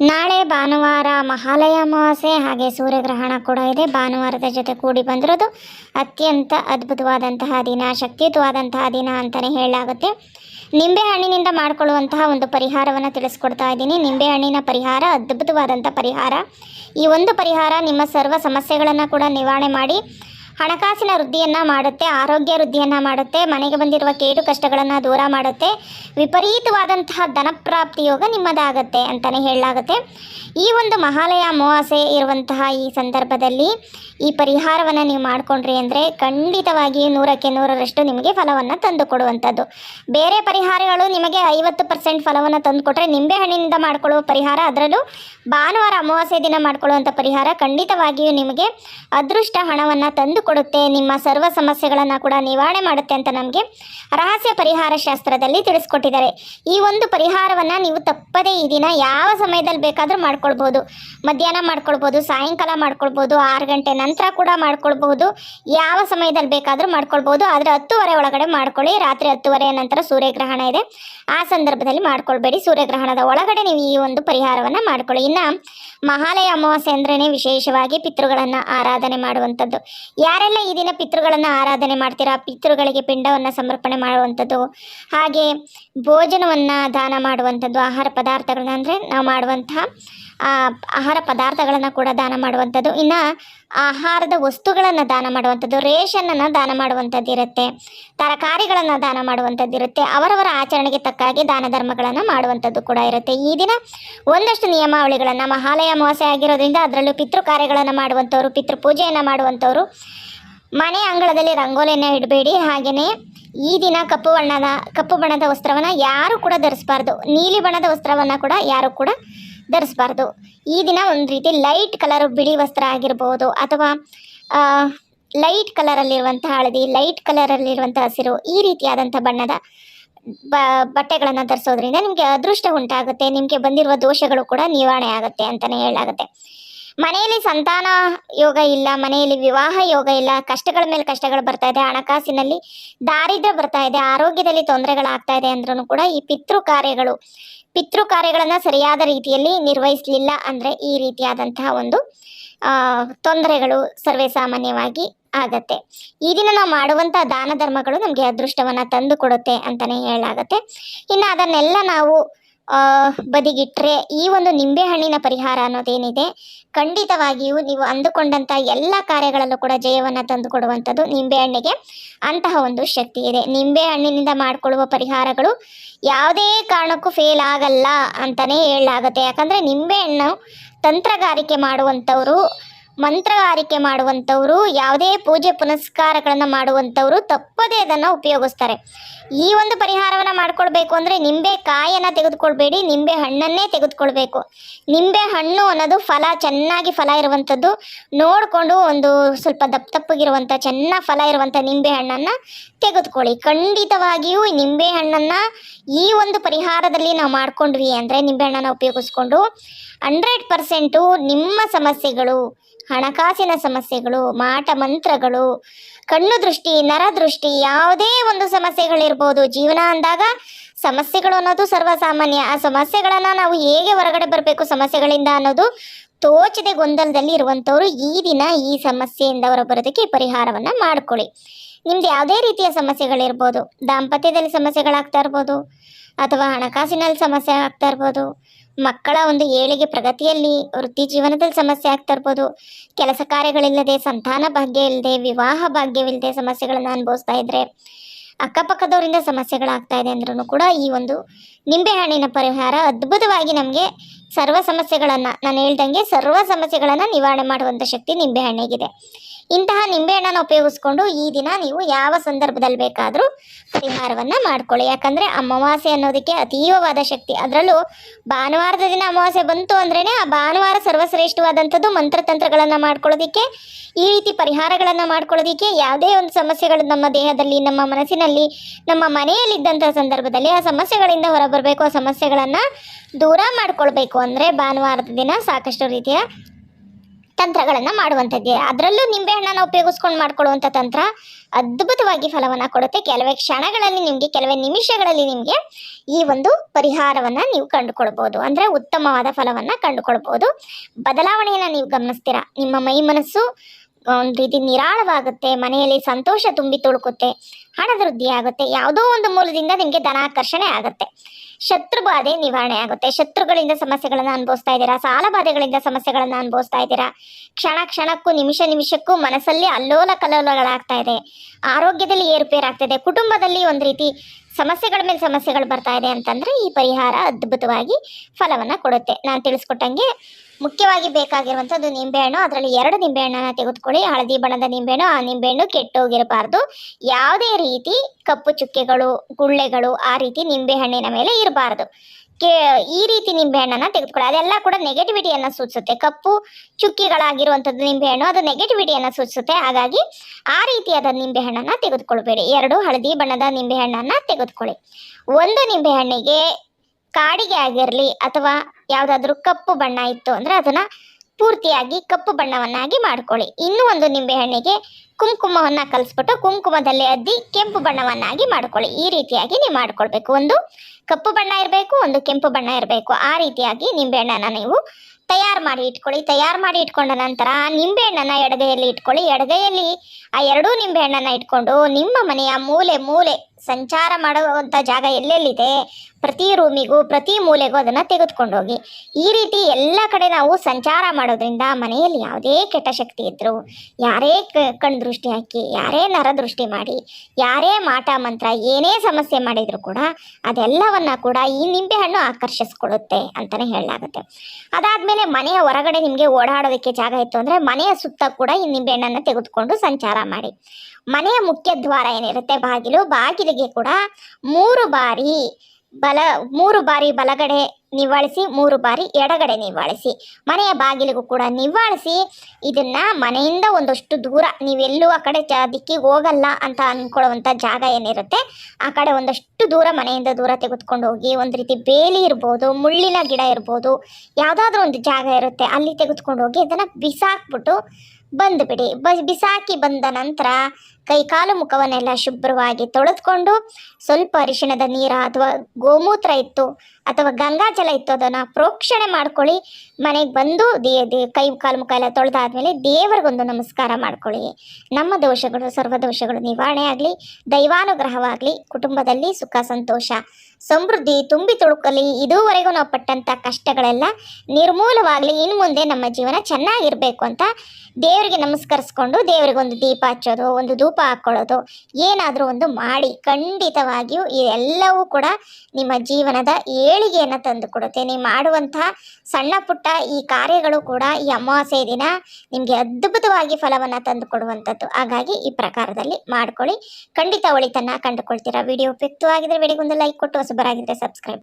ನಾಳೆ ಭಾನುವಾರ ಮಹಾಲಯ ಅಮಾವಾಸ್ಯೆ, ಹಾಗೆ ಸೂರ್ಯಗ್ರಹಣ ಕೂಡ ಇದೆ. ಭಾನುವಾರದ ಜೊತೆ ಕೂಡಿ ಬಂದಿರೋದು ಅತ್ಯಂತ ಅದ್ಭುತವಾದಂತಹ ದಿನ, ಶಕ್ತಿಯುತವಾದಂತಹ ದಿನ ಅಂತಲೇ ಹೇಳಲಾಗುತ್ತೆ. ನಿಂಬೆ ಹಣ್ಣಿನಿಂದ ಮಾಡಿಕೊಳ್ಳುವಂತಹ ಒಂದು ಪರಿಹಾರವನ್ನು ತಿಳಿಸ್ಕೊಡ್ತಾ ಇದ್ದೀನಿ. ನಿಂಬೆ ಹಣ್ಣಿನ ಪರಿಹಾರ ಅದ್ಭುತವಾದಂಥ ಪರಿಹಾರ. ಈ ಒಂದು ಪರಿಹಾರ ನಿಮ್ಮ ಸರ್ವ ಸಮಸ್ಯೆಗಳನ್ನು ಕೂಡ ನಿವಾರಣೆ ಮಾಡಿ ಹಣಕಾಸಿನ ವೃದ್ಧಿಯನ್ನು ಮಾಡುತ್ತೆ, ಆರೋಗ್ಯ ವೃದ್ಧಿಯನ್ನು ಮಾಡುತ್ತೆ, ಮನೆಗೆ ಬಂದಿರುವ ಕೇಡು ಕಷ್ಟಗಳನ್ನು ದೂರ ಮಾಡುತ್ತೆ, ವಿಪರೀತವಾದಂತಹ ಧನಪ್ರಾಪ್ತಿ ಯೋಗ ನಿಮ್ಮದಾಗತ್ತೆ ಅಂತಲೇ ಹೇಳಲಾಗುತ್ತೆ. ಈ ಒಂದು ಮಹಾಲಯ ಅಮಾವಾಸ್ಯೆ ಇರುವಂತಹ ಈ ಸಂದರ್ಭದಲ್ಲಿ ಈ ಪರಿಹಾರವನ್ನು ನೀವು ಮಾಡಿಕೊಂಡ್ರಿ ಅಂದರೆ ಖಂಡಿತವಾಗಿ ನೂರಕ್ಕೆ ನೂರರಷ್ಟು ನಿಮಗೆ ಫಲವನ್ನು ತಂದು ಕೊಡುವಂಥದ್ದು. ಬೇರೆ ಪರಿಹಾರಗಳು ನಿಮಗೆ ಐವತ್ತು ಪರ್ಸೆಂಟ್ ಫಲವನ್ನು ತಂದುಕೊಟ್ರೆ ನಿಂಬೆಹಣ್ಣಿನಿಂದ ಮಾಡಿಕೊಳ್ಳುವ ಪರಿಹಾರ, ಅದರಲ್ಲೂ ಭಾನುವಾರ ಅಮಾವಾಸ್ಯೆ ದಿನ ಮಾಡಿಕೊಳ್ಳುವಂಥ ಪರಿಹಾರ ಖಂಡಿತವಾಗಿಯೂ ನಿಮಗೆ ಅದೃಷ್ಟ ಹಣವನ್ನು ತಂದು ಕೊಡುತ್ತೆ, ನಿಮ್ಮ ಸರ್ವ ಸಮಸ್ಯೆಗಳನ್ನು ಕೂಡ ನಿವಾರಣೆ ಮಾಡುತ್ತೆ ಅಂತ ನಮಗೆ ರಹಸ್ಯ ಪರಿಹಾರ ಶಾಸ್ತ್ರದಲ್ಲಿ ತಿಳಿಸ್ಕೊಟ್ಟಿದ್ದಾರೆ. ಈ ಒಂದು ಪರಿಹಾರವನ್ನು ನೀವು ತಪ್ಪದೇ ಈ ದಿನ ಯಾವ ಸಮಯದಲ್ಲಿ ಬೇಕಾದರೂ ಮಾಡ್ಕೊಳ್ಬೋದು. ಮಧ್ಯಾಹ್ನ ಮಾಡ್ಕೊಳ್ಬೋದು, ಸಾಯಂಕಾಲ ಮಾಡ್ಕೊಳ್ಬೋದು, ಆರು ಗಂಟೆ ನಂತರ ಕೂಡ ಮಾಡ್ಕೊಳ್ಬಹುದು ಯಾವ ಸಮಯದಲ್ಲಿ ಬೇಕಾದರೂ ಮಾಡ್ಕೊಳ್ಬೋದು, ಆದರೆ ಹತ್ತುವರೆ ಒಳಗಡೆ ಮಾಡ್ಕೊಳ್ಳಿ. ರಾತ್ರಿ ಹತ್ತುವರೆಯ ನಂತರ ಸೂರ್ಯಗ್ರಹಣ ಇದೆ. ಆ ಸಂದರ್ಭದಲ್ಲಿ ಮಾಡ್ಕೊಳ್ಬೇಡಿ. ಸೂರ್ಯಗ್ರಹಣದ ಒಳಗಡೆ ನೀವು ಈ ಒಂದು ಪರಿಹಾರವನ್ನು ಮಾಡ್ಕೊಳ್ಳಿ. ಇನ್ನು ಮಹಾಲಯ ಅಮಾವಾಸ್ಯೆ ಅಂದ್ರೇ ವಿಶೇಷವಾಗಿ ಪಿತೃಗಳನ್ನು ಆರಾಧನೆ ಮಾಡುವಂಥದ್ದು. ಯಾರೆಲ್ಲ ಈ ದಿನ ಪಿತೃಗಳನ್ನು ಆರಾಧನೆ ಮಾಡ್ತೀರಾ? ಪಿತೃಗಳಿಗೆ ಪಿಂಡವನ್ನು ಸಮರ್ಪಣೆ ಮಾಡುವಂಥದ್ದು, ಹಾಗೆ ಭೋಜನವನ್ನು ದಾನ ಮಾಡುವಂಥದ್ದು, ಆಹಾರ ಪದಾರ್ಥಗಳನ್ನ ಅಂದರೆ ನಾವು ಮಾಡುವಂತಹ ಆಹಾರ ಪದಾರ್ಥಗಳನ್ನು ಕೂಡ ದಾನ ಮಾಡುವಂಥದ್ದು. ಇನ್ನು ಆಹಾರದ ವಸ್ತುಗಳನ್ನು ದಾನ ಮಾಡುವಂಥದ್ದು ರೇಷನನ್ನು ದಾನ ಮಾಡುವಂಥದ್ದು ಇರುತ್ತೆ. ತರಕಾರಿಗಳನ್ನು ದಾನ ಮಾಡುವಂಥದ್ದು ಇರುತ್ತೆ. ಅವರವರ ಆಚರಣೆಗೆ ತಕ್ಕ ಹಾಗೆ ದಾನ ಧರ್ಮಗಳನ್ನು ಮಾಡುವಂಥದ್ದು ಕೂಡ ಇರುತ್ತೆ. ಈ ದಿನ ಒಂದಷ್ಟು ನಿಯಮಾವಳಿಗಳನ್ನು, ಮಹಾಲಯ ಅಮಾವಾಸ್ಯೆ ಆಗಿರೋದ್ರಿಂದ ಅದರಲ್ಲೂ ಪಿತೃ ಕಾರ್ಯಗಳನ್ನು ಮಾಡುವಂಥವ್ರು, ಪಿತೃ ಪೂಜೆಯನ್ನು ಮಾಡುವಂಥವ್ರು ಮನೆ ಅಂಗಳದಲ್ಲಿ ರಂಗೋಲಿಯನ್ನು ಇಡಬೇಡಿ. ಹಾಗೆಯೇ ಈ ದಿನ ಕಪ್ಪು ಬಣ್ಣದ ಕಪ್ಪು ಬಣ್ಣದ ವಸ್ತ್ರವನ್ನು ಯಾರು ಕೂಡ ಧರಿಸಬಾರ್ದು. ನೀಲಿ ಬಣ್ಣದ ವಸ್ತ್ರವನ್ನು ಕೂಡ ಯಾರು ಕೂಡ ಧರಿಸಬಾರ್ದು. ಈ ದಿನ ಒಂದು ರೀತಿ ಲೈಟ್ ಕಲರ್ ಬಿಳಿ ವಸ್ತ್ರ ಆಗಿರ್ಬೋದು ಅಥವಾ ಲೈಟ್ ಕಲರಲ್ಲಿರುವಂಥ ಹಳದಿ, ಲೈಟ್ ಕಲರಲ್ಲಿರುವಂಥ ಹಸಿರು, ಈ ರೀತಿಯಾದಂಥ ಬಣ್ಣದ ಬ, ಬಟ್ಟೆಗಳನ್ನು ಧರಿಸೋದ್ರಿಂದ ನಿಮಗೆ ಅದೃಷ್ಟ ಉಂಟಾಗುತ್ತೆ. ನಿಮಗೆ ಬಂದಿರುವ ದೋಷಗಳು ಕೂಡ ನಿವಾರಣೆ ಆಗುತ್ತೆ ಅಂತಲೇ ಹೇಳಲಾಗುತ್ತೆ. ಮನೆಯಲ್ಲಿ ಸಂತಾನ ಯೋಗ ಇಲ್ಲ, ಮನೆಯಲ್ಲಿ ವಿವಾಹ ಯೋಗ ಇಲ್ಲ, ಕಷ್ಟಗಳ ಮೇಲೆ ಕಷ್ಟಗಳು ಬರ್ತಾ ಇದೆ, ಹಣಕಾಸಿನಲ್ಲಿ ದಾರಿದ್ರ್ಯ ಬರ್ತಾ ಇದೆ, ಆರೋಗ್ಯದಲ್ಲಿ ತೊಂದರೆಗಳಾಗ್ತಾ ಇದೆ ಅಂದ್ರೂ ಕೂಡ ಈ ಪಿತೃ ಕಾರ್ಯಗಳು, ಪಿತೃ ಕಾರ್ಯಗಳನ್ನು ಸರಿಯಾದ ರೀತಿಯಲ್ಲಿ ನಿರ್ವಹಿಸಲಿಲ್ಲ ಅಂದರೆ ಈ ರೀತಿಯಾದಂತಹ ಒಂದು ತೊಂದರೆಗಳು ಸರ್ವೇ ಸಾಮಾನ್ಯವಾಗಿ ಆಗತ್ತೆ. ಈ ದಿನ ನಾವು ಮಾಡುವಂಥ ದಾನ ಧರ್ಮಗಳು ನಮಗೆ ಅದೃಷ್ಟವನ್ನು ತಂದು ಕೊಡುತ್ತೆ ಅಂತಲೇ ಹೇಳಲಾಗತ್ತೆ. ಇನ್ನು ಅದನ್ನೆಲ್ಲ ನಾವು ಬದಿಗಿಟ್ರೆ ಈ ಒಂದು ನಿಂಬೆಹಣ್ಣಿನ ಪರಿಹಾರ ಅನ್ನೋದೇನಿದೆ, ಖಂಡಿತವಾಗಿಯೂ ನೀವು ಅಂದುಕೊಂಡಂಥ ಎಲ್ಲ ಕಾರ್ಯಗಳಲ್ಲೂ ಕೂಡ ಜಯವನ್ನು ತಂದು ಕೊಡುವಂಥದ್ದು ನಿಂಬೆಹಣ್ಣಿಗೆ ಅಂತಹ ಒಂದು ಶಕ್ತಿ ಇದೆ. ನಿಂಬೆಹಣ್ಣಿನಿಂದ ಮಾಡಿಕೊಳ್ಳುವ ಪರಿಹಾರಗಳು ಯಾವುದೇ ಕಾರಣಕ್ಕೂ ಫೇಲ್ ಆಗಲ್ಲ ಅಂತಲೇ ಹೇಳಲಾಗುತ್ತೆ. ಯಾಕಂದರೆ ನಿಂಬೆಹಣ್ಣು ತಂತ್ರಗಾರಿಕೆ ಮಾಡುವಂಥವರು ಮಂತ್ರಗಾರಿಕೆ ಮಾಡುವಂಥವರು, ಯಾವುದೇ ಪೂಜೆ ಪುನಸ್ಕಾರಗಳನ್ನು ಮಾಡುವಂಥವರು ತಪ್ಪದೇ ಅದನ್ನು ಉಪಯೋಗಿಸ್ತಾರೆ. ಈ ಒಂದು ಪರಿಹಾರವನ್ನು ಮಾಡಿಕೊಳ್ಬೇಕು ಅಂದರೆ ನಿಂಬೆ ಕಾಯನ್ನು ತೆಗೆದುಕೊಳ್ಬೇಡಿ, ನಿಂಬೆ ಹಣ್ಣನ್ನೇ ತೆಗೆದುಕೊಳ್ಬೇಕು. ನಿಂಬೆ ಹಣ್ಣು ಅನ್ನೋದು ಫಲ, ಚೆನ್ನಾಗಿ ಫಲ ಇರುವಂಥದ್ದು. ನೋಡಿಕೊಂಡು ಒಂದು ಸ್ವಲ್ಪ ದಪ್ಪ ದಪ್ಪಗಿರುವಂಥ, ಚೆನ್ನಾಗಿ ಫಲ ಇರುವಂಥ ನಿಂಬೆ ಹಣ್ಣನ್ನು ತೆಗೆದುಕೊಳ್ಳಿ. ಖಂಡಿತವಾಗಿಯೂ ನಿಂಬೆ ಹಣ್ಣನ್ನು ಈ ಒಂದು ಪರಿಹಾರದಲ್ಲಿ ನಾವು ಮಾಡ್ಕೊಂಡ್ವಿ ಅಂದರೆ ನಿಂಬೆಹಣ್ಣನ್ನು ಉಪಯೋಗಿಸ್ಕೊಂಡು ಹಂಡ್ರೆಡ್ ಪರ್ಸೆಂಟು ನಿಮ್ಮ ಸಮಸ್ಯೆಗಳು ಹಣಕಾಸಿನ ಸಮಸ್ಯೆಗಳು, ಮಾಟ ಮಂತ್ರಗಳು, ಕಣ್ಣು ದೃಷ್ಟಿ ನರದೃಷ್ಟಿ ಯಾವುದೇ ಒಂದು ಸಮಸ್ಯೆಗಳಿರ್ಬೋದು. ಜೀವನ ಅಂದಾಗ ಸಮಸ್ಯೆಗಳು ಅನ್ನೋದು ಸರ್ವಸಾಮಾನ್ಯ. ಆ ಸಮಸ್ಯೆಗಳನ್ನು ನಾವು ಹೇಗೆ ಹೊರಗಡೆ ಬರಬೇಕು, ಸಮಸ್ಯೆಗಳಿಂದ ಅನ್ನೋದು ತೋಚದೆ ಗೊಂದಲದಲ್ಲಿ ಇರುವಂಥವ್ರು ಈ ದಿನ ಈ ಸಮಸ್ಯೆಯಿಂದ ಹೊರಬರೋದಕ್ಕೆ ಬರೋದಕ್ಕೆ ಪರಿಹಾರವನ್ನು ಮಾಡ್ಕೊಳ್ಳಿ. ನಿಮ್ದು ಯಾವುದೇ ರೀತಿಯ ಸಮಸ್ಯೆಗಳಿರ್ಬೋದು. ದಾಂಪತ್ಯದಲ್ಲಿ ಸಮಸ್ಯೆಗಳಾಗ್ತಾ ಇರ್ಬೋದು, ಅಥವಾ ಹಣಕಾಸಿನಲ್ಲಿ ಸಮಸ್ಯೆ ಆಗ್ತಾ ಇರ್ಬೋದು ಮಕ್ಕಳ ಒಂದು ಏಳಿಗೆ ಪ್ರಗತಿಯಲ್ಲಿ ವೃತ್ತಿ ಜೀವನದಲ್ಲಿ ಸಮಸ್ಯೆ ಆಗ್ತಾ ಇರ್ಬೋದು. ಕೆಲಸ ಕಾರ್ಯಗಳಿಲ್ಲದೆ, ಸಂತಾನ ಭಾಗ್ಯ ಇಲ್ಲದೆ ವಿವಾಹ ಭಾಗ್ಯವಿಲ್ಲದೆ ಸಮಸ್ಯೆಗಳನ್ನು ಅನುಭವಿಸ್ತಾ ಇದ್ರೆ, ಅಕ್ಕಪಕ್ಕದವರಿಂದ ಸಮಸ್ಯೆಗಳಾಗ್ತಾ ಇದೆ ಅಂದ್ರೂ ಕೂಡ ಈ ಒಂದು ನಿಂಬೆಹಣ್ಣಿನ ಪರಿಹಾರ ಅದ್ಭುತವಾಗಿ ನಮಗೆ ಸರ್ವ ಸಮಸ್ಯೆಗಳನ್ನು, ನಾನು ಹೇಳ್ದಂಗೆ ಸರ್ವ ಸಮಸ್ಯೆಗಳನ್ನು ನಿವಾರಣೆ ಮಾಡುವಂಥ ಶಕ್ತಿ ನಿಂಬೆಹಣ್ಣಿಗಿದೆ. ಇಂತಹ ನಿಂಬೆಹಣ್ಣನ್ನು ಉಪಯೋಗಿಸ್ಕೊಂಡು ಈ ದಿನ ನೀವು ಯಾವ ಸಂದರ್ಭದಲ್ಲಿ ಬೇಕಾದರೂ ಪರಿಹಾರವನ್ನು ಮಾಡ್ಕೊಳ್ಳಿ. ಯಾಕಂದರೆ ಅಮಾವಾಸ್ಯೆ ಅನ್ನೋದಕ್ಕೆ ಅತೀವವಾದ ಶಕ್ತಿ. ಅದರಲ್ಲೂ ಭಾನುವಾರದ ದಿನ ಅಮಾವಾಸ್ಯೆ ಬಂತು ಅಂದ್ರೇ ಆ ಭಾನುವಾರ ಸರ್ವಶ್ರೇಷ್ಠವಾದಂಥದ್ದು ಮಂತ್ರತಂತ್ರಗಳನ್ನು ಮಾಡ್ಕೊಳ್ಳೋದಕ್ಕೆ, ಈ ರೀತಿ ಪರಿಹಾರಗಳನ್ನು ಮಾಡ್ಕೊಳ್ಳೋದಿಕ್ಕೆ ಯಾವುದೇ ಒಂದು ಸಮಸ್ಯೆಗಳು ನಮ್ಮ ದೇಹದಲ್ಲಿ, ನಮ್ಮ ಮನಸ್ಸಿನಲ್ಲಿ, ನಮ್ಮ ಮನೆಯಲ್ಲಿದ್ದಂಥ ಸಂದರ್ಭದಲ್ಲಿ ಆ ಸಮಸ್ಯೆಗಳಿಂದ ಹೊರಬರಬೇಕು. ಆ ಸಮಸ್ಯೆಗಳನ್ನು ದೂರ ಮಾಡ್ಕೊಳ್ಬೇಕು. ಅಂದರೆ ಭಾನುವಾರದ ದಿನ ಸಾಕಷ್ಟು ರೀತಿಯ ತಂತ್ರಗಳನ್ನು ಮಾಡುವಂಥದ್ದು. ಅದರಲ್ಲೂ ನಿಂಬೆಹಣ್ಣನ್ನು ಉಪಯೋಗಿಸ್ಕೊಂಡು ಮಾಡ್ಕೊಳ್ಳುವಂಥ ತಂತ್ರ ಅದ್ಭುತವಾಗಿ ಫಲವನ್ನು ಕೊಡುತ್ತೆ. ಕೆಲವೇ ಕ್ಷಣಗಳಲ್ಲಿ ನಿಮಗೆ, ಕೆಲವೇ ನಿಮಿಷಗಳಲ್ಲಿ ನಿಮಗೆ ಈ ಒಂದು ಪರಿಹಾರವನ್ನು ನೀವು ಕಂಡುಕೊಳ್ಬೋದು ಅಂದರೆ ಉತ್ತಮವಾದ ಫಲವನ್ನು ಕಂಡುಕೊಳ್ಬೋದು ಬದಲಾವಣೆಯನ್ನು ನೀವು ಗಮನಿಸ್ತೀರಾ? ನಿಮ್ಮ ಮೈ ಮನಸ್ಸು ಒಂದು ರೀತಿ ನಿರಾಳವಾಗುತ್ತೆ, ಮನೆಯಲ್ಲಿ ಸಂತೋಷ ತುಂಬಿ ತುಳುಕುತ್ತೆ ಹಣದ ವೃದ್ಧಿಯಾಗುತ್ತೆ ಯಾವುದೋ ಒಂದು ಮೂಲದಿಂದ ನಿಮಗೆ ಧನಾಕರ್ಷಣೆ ಆಗುತ್ತೆ. ಶತ್ರು ಬಾಧೆ ನಿವಾರಣೆ ಆಗುತ್ತೆ. ಶತ್ರುಗಳಿಂದ ಸಮಸ್ಯೆಗಳನ್ನು ಅನುಭವಿಸ್ತಾ ಇದ್ದೀರಾ? ಸಾಲ ಬಾಧೆಗಳಿಂದ ಸಮಸ್ಯೆಗಳನ್ನು ಅನುಭವಿಸ್ತಾ ಇದ್ದೀರಾ? ಕ್ಷಣ ಕ್ಷಣಕ್ಕೂ, ನಿಮಿಷ ನಿಮಿಷಕ್ಕೂ ಮನಸ್ಸಲ್ಲಿ ಅಲ್ಲೋಲ ಕಲ್ಲೋಲಗಳಾಗ್ತಾ ಇದೆ. ಆರೋಗ್ಯದಲ್ಲಿ ಏರುಪೇರಾಗ್ತಿದೆ. ಕುಟುಂಬದಲ್ಲಿ ಒಂದು ರೀತಿ ಸಮಸ್ಯೆಗಳ ಮೇಲೆ ಸಮಸ್ಯೆಗಳು ಬರ್ತಾ ಇದೆ ಅಂತಂದ್ರೆ ಈ ಪರಿಹಾರ ಅದ್ಭುತವಾಗಿ ಫಲವನ್ನು ಕೊಡುತ್ತೆ. ನಾನು ತಿಳಿಸ್ಕೊಟ್ಟಂಗೆ ಮುಖ್ಯವಾಗಿ ಬೇಕಾಗಿರುವಂಥದ್ದು ನಿಂಬೆಹಣ್ಣು. ಅದರಲ್ಲಿ ಎರಡು ನಿಂಬೆಹಣ್ಣನ್ನು ತೆಗೆದುಕೊಳ್ಳಿ. ಹಳದಿ ಬಣ್ಣದ ನಿಂಬೆಹಣ್ಣು, ಆ ನಿಂಬೆಹಣ್ಣು ಕೆಟ್ಟೋಗಿರಬಾರ್ದು. ಯಾವುದೇ ರೀತಿ ಕಪ್ಪು ಚುಕ್ಕೆಗಳು, ಗುಳ್ಳೆಗಳು ಆ ರೀತಿ ನಿಂಬೆಹಣ್ಣಿನ ಮೇಲೆ ಇರಬಾರ್ದು. ಕೆ, ಈ ರೀತಿ ನಿಂಬೆಹಣ್ಣನ್ನು ತೆಗೆದುಕೊಳ್ಳಿ. ಅದೆಲ್ಲ ಕೂಡ ನೆಗೆಟಿವಿಟಿಯನ್ನು ಸೂಚಿಸುತ್ತೆ. ಕಪ್ಪು ಚುಕ್ಕಿಗಳಾಗಿರುವಂಥದ್ದು ನಿಂಬೆಹಣ್ಣು, ಅದು ನೆಗೆಟಿವಿಟಿಯನ್ನು ಸೂಚಿಸುತ್ತೆ. ಹಾಗಾಗಿ ಆ ರೀತಿಯಾದ ನಿಂಬೆಹಣ್ಣನ್ನು ತೆಗೆದುಕೊಳ್ಬೇಡಿ. ಎರಡು ಹಳದಿ ಬಣ್ಣದ ನಿಂಬೆಹಣ್ಣನ್ನು ತೆಗೆದುಕೊಳ್ಳಿ. ಒಂದು ನಿಂಬೆಹಣ್ಣಿಗೆ ಕಾಡಿಗೆ ಆಗಿರಲಿ ಅಥವಾ ಯಾವುದಾದ್ರೂ ಕಪ್ಪು ಬಣ್ಣ ಇತ್ತು ಅಂದರೆ ಅದನ್ನು ಪೂರ್ತಿಯಾಗಿ ಕಪ್ಪು ಬಣ್ಣವನ್ನಾಗಿ ಮಾಡ್ಕೊಳ್ಳಿ. ಇನ್ನೂ ಒಂದು ನಿಂಬೆಹಣ್ಣಿಗೆ ಕುಂಕುಮವನ್ನು ಕಲಿಸ್ಬಿಟ್ಟು ಕುಂಕುಮದಲ್ಲಿ ಅದ್ದಿ ಕೆಂಪು ಬಣ್ಣವನ್ನಾಗಿ ಮಾಡ್ಕೊಳ್ಳಿ. ಈ ರೀತಿಯಾಗಿ ನೀವು ಮಾಡ್ಕೊಳ್ಬೇಕು. ಒಂದು ಕಪ್ಪು ಬಣ್ಣ ಇರಬೇಕು, ಒಂದು ಕೆಂಪು ಬಣ್ಣ ಇರಬೇಕು. ಆ ರೀತಿಯಾಗಿ ನಿಂಬೆಹಣ್ಣನ್ನು ನೀವು ತಯಾರು ಮಾಡಿ ಇಟ್ಕೊಳ್ಳಿ. ತಯಾರು ಮಾಡಿ ಇಟ್ಕೊಂಡ ನಂತರ ನಿಂಬೆಹಣ್ಣನ್ನು ಎಡಗೈಯಲ್ಲಿ ಇಟ್ಕೊಳ್ಳಿ. ಎಡಗೈಯಲ್ಲಿ ಆ ಎರಡೂ ನಿಂಬೆಹಣ್ಣನ್ನು ಇಟ್ಕೊಂಡು ನಿಮ್ಮ ಮನೆಯ ಮೂಲೆ ಮೂಲೆ ಸಂಚಾರ ಮಾಡುವಂಥ ಜಾಗ ಎಲ್ಲೆಲ್ಲಿದೆ? ಪ್ರತಿ ರೂಮಿಗೂ, ಪ್ರತಿ ಮೂಲೆಗೂ ಅದನ್ನು ತೆಗೆದುಕೊಂಡು ಹೋಗಿ ಈ ರೀತಿ ಎಲ್ಲ ಕಡೆ ನಾವು ಸಂಚಾರ ಮಾಡೋದ್ರಿಂದ ಮನೆಯಲ್ಲಿ ಯಾವುದೇ ಕೆಟ್ಟ ಶಕ್ತಿ ಇದ್ದರೂ ಯಾರೇ ಕಣ್ ದೃಷ್ಟಿ ಹಾಕಿ, ಯಾರೇ ನರದೃಷ್ಟಿ ಮಾಡಿ, ಯಾರೇ ಮಾಟ, ಮಂತ್ರ, ಏನೇ ಸಮಸ್ಯೆ ಮಾಡಿದರೂ ಕೂಡ ಅದೆಲ್ಲವನ್ನ ಕೂಡ ಈ ನಿಂಬೆಹಣ್ಣು ಆಕರ್ಷಿಸ್ಕೊಳ್ಳುತ್ತೆ ಅಂತಲೇ ಹೇಳಲಾಗುತ್ತೆ. ಅದಾದಮೇಲೆ ಮನೆಯ ಹೊರಗಡೆ ನಿಮಗೆ ಓಡಾಡೋದಕ್ಕೆ ಜಾಗ ಇತ್ತು ಅಂದರೆ ಮನೆಯ ಸುತ್ತ ಕೂಡ ಈ ನಿಂಬೆಹಣ್ಣನ್ನು ತೆಗೆದುಕೊಂಡು ಸಂಚಾರ ಮಾಡಿ. ಮನೆಯ ಮುಖ್ಯ ದ್ವಾರ ಏನಿರುತ್ತೆ? ಬಾಗಿಲು. ಬಾಗಿಲಿಗೆ ಕೂಡ ಮೂರು ಬಾರಿ ಬಲ, ಮೂರು ಬಾರಿ ಬಲಗಡೆ ನಿವಾಳಿಸಿ ಮೂರು ಬಾರಿ ಎಡಗಡೆ ನಿವಾಳಿಸಿ ಮನೆಯ ಬಾಗಿಲಿಗೂ ಕೂಡ ನಿವಾಳಿಸಿ ಇದನ್ನು ಮನೆಯಿಂದ ಒಂದಷ್ಟು ದೂರ, ನೀವೆಲ್ಲೂ ಆ ಕಡೆ ಚ ದಿಕ್ಕಿಗೆ ಹೋಗಲ್ಲ ಅಂತ ಅಂದ್ಕೊಳ್ಳುವಂಥ ಜಾಗ ಏನಿರುತ್ತೆ, ಆ ಕಡೆ ಒಂದಷ್ಟು ದೂರ ಮನೆಯಿಂದ ದೂರ ತೆಗೆದುಕೊಂಡು ಹೋಗಿ, ಒಂದು ರೀತಿ ಬೇಲಿ ಇರ್ಬೋದು, ಮುಳ್ಳಿನ ಗಿಡ ಇರ್ಬೋದು, ಯಾವುದಾದ್ರೂ ಒಂದು ಜಾಗ ಇರುತ್ತೆ, ಅಲ್ಲಿ ತೆಗೆದುಕೊಂಡು ಹೋಗಿ, ಅದನ್ನು ಬಿಸಾಕ್ಬಿಟ್ಟು ಬಂದುಬಿಡಿ. ಬ ಬಿಸಾಕಿ ಬಂದ ನಂತರ ಕೈ ಕಾಲು ಮುಖವನ್ನೆಲ್ಲ ಶುಭ್ರವಾಗಿ ತೊಳೆದುಕೊಂಡು ಸ್ವಲ್ಪ ಅರಿಶಿಣದ ನೀರ ಅಥವಾ ಗೋಮೂತ್ರ ಇತ್ತು ಅಥವಾ ಗಂಗಾಜಲ ಇತ್ತು ಅದನ್ನು ಪ್ರೋಕ್ಷಣೆ ಮಾಡ್ಕೊಳ್ಳಿ. ಮನೆಗೆ ಬಂದು ದೇ ದೇ, ಕೈ ಕಾಲು ಮುಖ ಎಲ್ಲ ತೊಳೆದಾದ್ಮೇಲೆ ದೇವರಿಗೊಂದು ನಮಸ್ಕಾರ ಮಾಡ್ಕೊಳ್ಳಿ. ನಮ್ಮ ದೋಷಗಳು, ಸರ್ವ ದೋಷಗಳು ನಿವಾರಣೆ ಆಗಲಿ, ದೈವಾನುಗ್ರಹವಾಗಲಿ, ಕುಟುಂಬದಲ್ಲಿ ಸುಖ, ಸಂತೋಷ. ಸಮೃದ್ಧಿ ತುಂಬಿ ತುಳುಕಲಿ, ಇದುವರೆಗೂ ನಾವು ಪಟ್ಟಂಥ ಕಷ್ಟಗಳೆಲ್ಲ ನಿರ್ಮೂಲವಾಗಲಿ, ಇನ್ನು ಮುಂದೆ ನಮ್ಮ ಜೀವನ ಚೆನ್ನಾಗಿರಬೇಕು ಅಂತ ದೇವರಿಗೆ ನಮಸ್ಕರಿಸ್ಕೊಂಡು ದೇವರಿಗೆ ಒಂದು ದೀಪ ಹಚ್ಚೋದು, ಒಂದು ಧೂಪ ಹಾಕ್ಕೊಳ್ಳೋದು ಏನಾದರೂ ಒಂದು ಮಾಡಿ ಖಂಡಿತವಾಗಿಯೂ ಇದೆಲ್ಲವೂ ಕೂಡ ನಿಮ್ಮ ಜೀವನದ ಏಳಿಗೆಯನ್ನು ತಂದು ಕೊಡುತ್ತೆ ನೀವು ಮಾಡುವಂತಹ ಸಣ್ಣ ಪುಟ್ಟ ಈ ಕಾರ್ಯಗಳು ಕೂಡ ಈ ಅಮಾವಾಸ್ಯೆ ದಿನ ನಿಮಗೆ ಅದ್ಭುತವಾಗಿ ಫಲವನ್ನು ತಂದು ಕೊಡುವಂಥದ್ದು ಹಾಗಾಗಿ ಈ ಪ್ರಕಾರದಲ್ಲಿ ಮಾಡ್ಕೊಳ್ಳಿ. ಖಂಡಿತ ಒಳಿತನ್ನ ಕಂಡುಕೊಳ್ತೀರಾ. ವಿಡಿಯೋ ಉಪಯುಕ್ತವಾಗಿದ್ದರೆ ವಿಡಿಯೋಗೊಂದು ಲೈಕ್ ಕೊಟ್ಟು ಹೊಸಬರಾಗಿದ್ದರೆ ಸಬ್ಸ್ಕ್ರೈಬ್